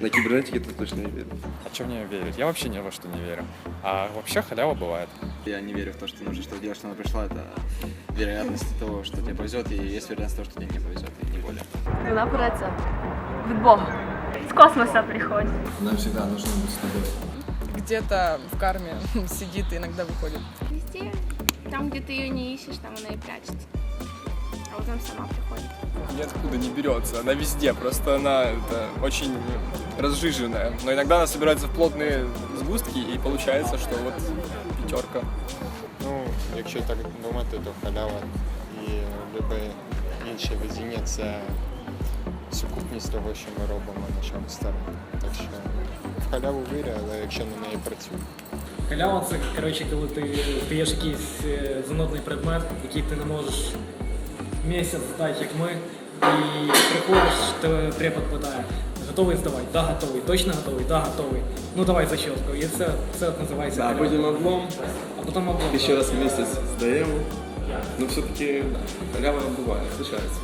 На кибернетике ты точно не верю. А что мне верить? Я вообще ни во что не верю. А вообще халява бывает. Я не верю в то, что нужно что делать, что она пришла. Это вероятность того, что тебе повезет, и есть вероятность того, что тебе не повезет, и не более. Вона береться від Бога. З космоса приходить. Нам всегда нужно быть с тобой. где-то в карме сидит и иногда выходит. Везде, там, где ты ее не ищешь, там она и прячется. А потом сама приходит ниоткуда не берется. Она везде, просто она это, очень разжиженная. Но иногда она собирается в плотные сгустки, и получается, что вот пятерка. Ну, якщо так думати, то халява і любе інше везіння це сукупність того, що ми робимо на чомусь старому. Так що в халяву вірю, але якщо на неї працюю. Халява це, коротше, коли ти даєш якийсь е, занудний предмет, який ти не можеш місяць здати, як ми, і приходиш, то препод питає, готовий здавати? Да, готовий. Точно готовий? Да, готовий. Ну давай зачетку. І це, це от називається А халява. потім облом, А потім облом. ще раз в місяць здаємо. Ну все-таки халява буває, случається.